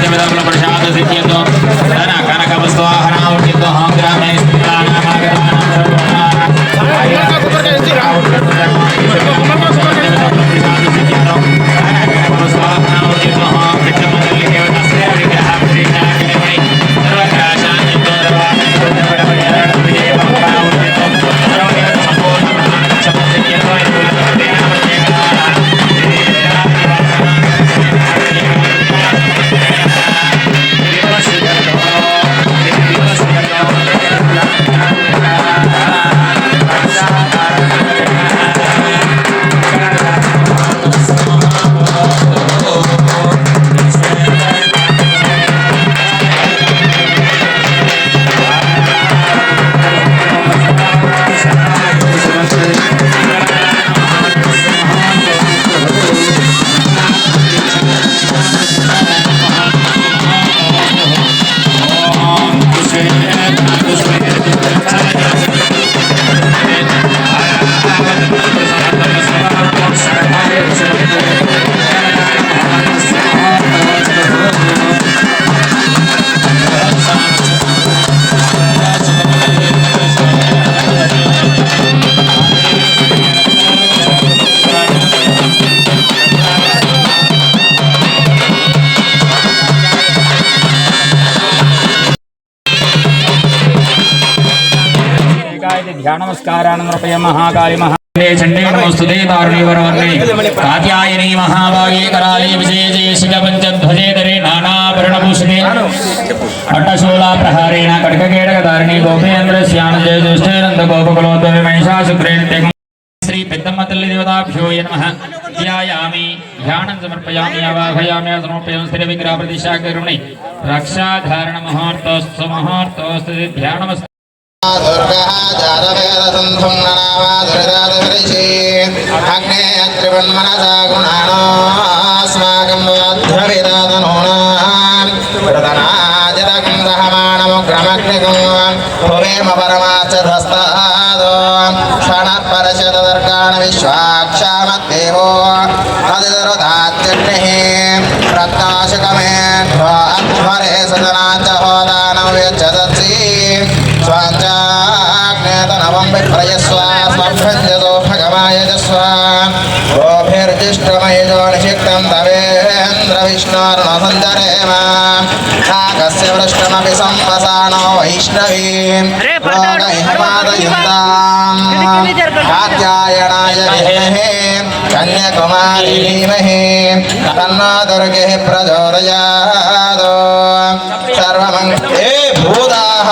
కృష్ణశ్రీయావర్తిదంతమాదశరగామోక్షమత్యమిదముల ప్రశాంత సిద్ధ్యంతో ధన కనక వస్తువాహనావర్తితో ध्यानमस्कारान् समर्पयामः कालिमः चण्डे नमस्तुते दारुणे वरवर्णे कात्यायने महाभागे कराले विजयजे शिखपञ्चध्वजे दरे नानाभरणभूषणे अट्टशूलाप्रहारेण कटककेटकधारिणे गोपेन्द्रस्यानजय ज्येष्ठेनन्दगोपकुलोद्भविमहिषा शुक्रेण श्री पित्तम्म तल्लि देवताभ्यो नमः ध्यायामि ध्यानं समर्पयामि आवाहयामि समर्पयामि स्थिरविग्रहप्रतिष्ठा करुणे रक्षाधारणमुहूर्तोस्तु मुहूर्तोस्तु ध्यानमस्तु त्रिवन्मनसा गुणानास्माकं वाध्रविदातनूनां प्रदनाजतकं रहमाणमुग्रमग्निकं भुवेम परमाच ध्वस्तादो क्षणपरशतदर्गाण विश्वाक्षामद्देवो तदिदरुदात्यग्निः प्रत्नाशकमेध्वरे सदनाच तवेन्द्रविष्णोर्णसञ्चरेम नागस्य पृष्ठमपि संवसानो वैष्णवीं लोकैर्मादयुक्ताम् कात्यायनाय विहेहे कन्याकुमारी धीमहि तन्नो दुर्गेः प्रचोदयात् सर्वमङ्ग हे भूताः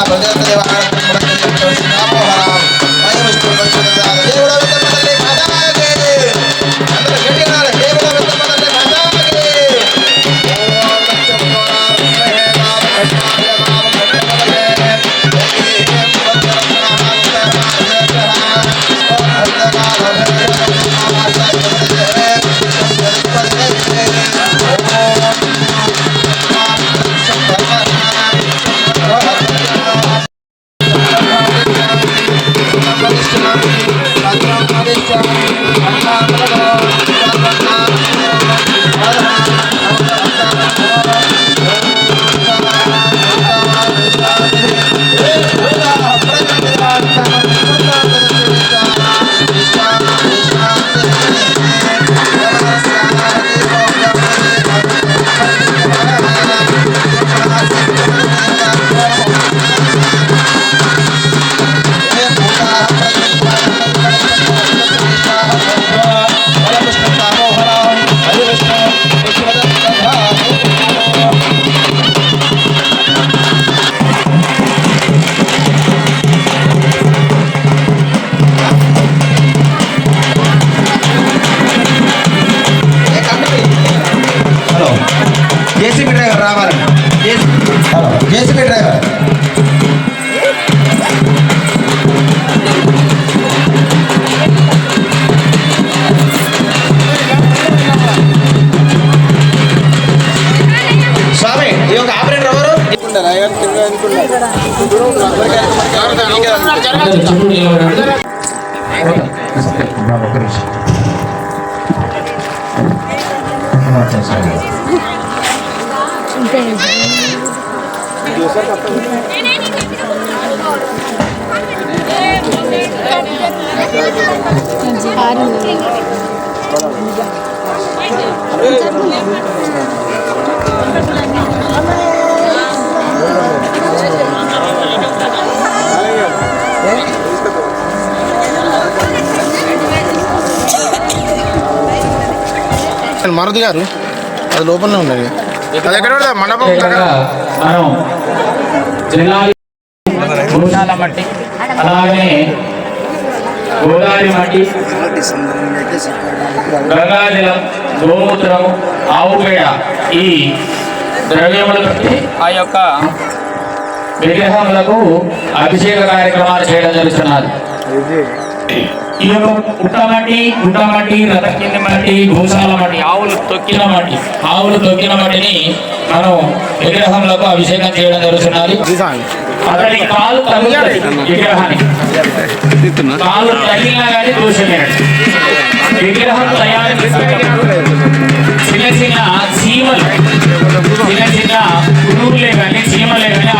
అందరూ చుట్టూ నిలబడండి మారుతి గారు అది లోపలనే ఉన్నది. అది ఎక్కడ పెడతా మండపం మట్టి అలాగే గోదావరి మట్టి గంగాజలం గోమూత్రం ఆవు పేడ ఈ ద్రవ్యములు పెట్టి ఆ యొక్క విగ్రహములకు అభిషేక కార్యక్రమాలు చేయడం జరుగుతున్నది ఈ యొక్క పుట్టమట్టి గుట్టమట్టి రథకింది మట్టి గోశాల మట్టి ఆవులు తొక్కిన మట్టి ఆవులు తొక్కిన మట్టిని మనం విగ్రహములకు అభిషేకం చేయడం జరుగుతున్నది. అతని కాలు తగులుతుంది విగ్రహానికి. కాలు తగిలినా కానీ దోషమే విగ్రహం తయారు చిన్న చిన్న సీమలు చిన్న చిన్న పురుగులే కానీ సీమలే కానీ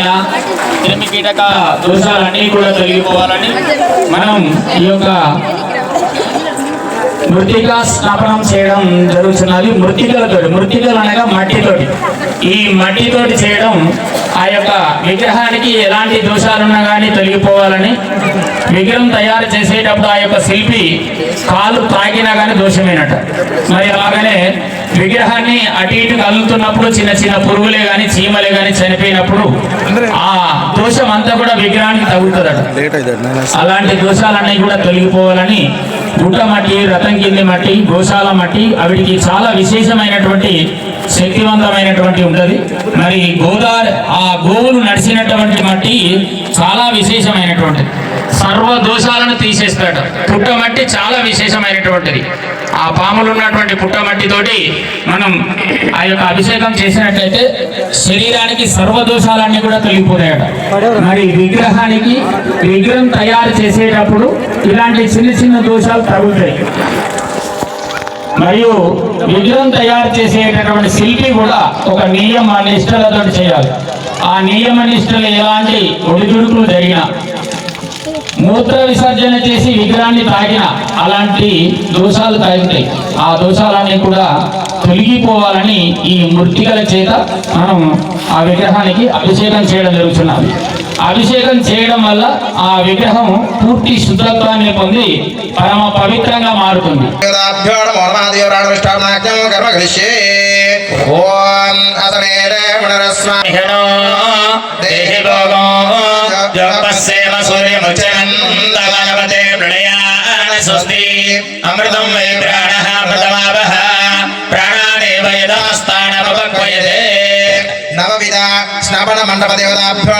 కాలుతో క్రిమి కీటక దోషాలన్నీ కూడా తొలగిపోవాలని మనం ఈ యొక్క మృతికా స్నాపనం చేయడం జరుగుతున్నది. మృతికలతో మృతికలు అనగా మట్టితోటి. ఈ మట్టితోటి చేయడం ఆ యొక్క విగ్రహానికి ఎలాంటి దోషాలున్నా కానీ తొలగిపోవాలని విగ్రహం తయారు చేసేటప్పుడు ఆ యొక్క శిల్పి కాలు తాకినా కానీ దోషమేనట. మరి అలాగనే విగ్రహాన్ని అటు ఇటు కదులుతున్నప్పుడు చిన్న చిన్న పురుగులే కానీ చీమలే కానీ చనిపోయినప్పుడు ఆ దోషం అంతా కూడా విగ్రహానికి తగులుతుందట. అలాంటి దోషాలన్నీ కూడా తొలగిపోవాలని గుట్ట మట్టి రతం కింది మట్టి గోశాల మట్టి అవిటికి చాలా విశేషమైనటువంటి శక్తివంతమైనటువంటి ఉంటుంది. మరి గోదావరి ఆ గోవులు నడిచినటువంటి మట్టి చాలా విశేషమైనటువంటిది. సర్వ దోషాలను తీసేస్తాడు. పుట్టమట్టి చాలా విశేషమైనటువంటిది. ఆ పాములు ఉన్నటువంటి పుట్టమట్టితోటి మనం ఆ యొక్క అభిషేకం చేసినట్లయితే శరీరానికి సర్వ దోషాలన్నీ కూడా తొలగిపోతాయట. మరి విగ్రహానికి విగ్రహం తయారు చేసేటప్పుడు ఇలాంటి చిన్న చిన్న దోషాలు తగ్గుతాయి. మరియు విగ్రహం తయారు చేసేటటువంటి శిల్పి కూడా ఒక నియమ నిష్టలతో చేయాలి. ఆ నియమ నిష్టలు ఎలాంటి ఒడిదుడుకులు జరిగినా మూత్ర విసర్జన చేసి విగ్రహాన్ని తాగిన అలాంటి దోషాలు తాగుతాయి. ఆ దోషాలన్నీ కూడా తొలగిపోవాలని ఈ మృతికల చేత మనం ఆ విగ్రహానికి అభిషేకం చేయడం జరుగుతున్నది. అభిషేకం చేయడం వల్ల ఆ విగ్రహం పూర్తి శుద్ధత్వాన్ని పొంది పరమ పవిత్రంగా మారుతుంది. ఓం సూర్యముచనందవనవతే ప్రణయాన స్వస్తి అమృతం వై ప్రాణః అమృతమావహ ప్రాణానేవ యదాస్థానమపక్వయతే. నవవిధ స్నాపన మండప దేవతాభ్యో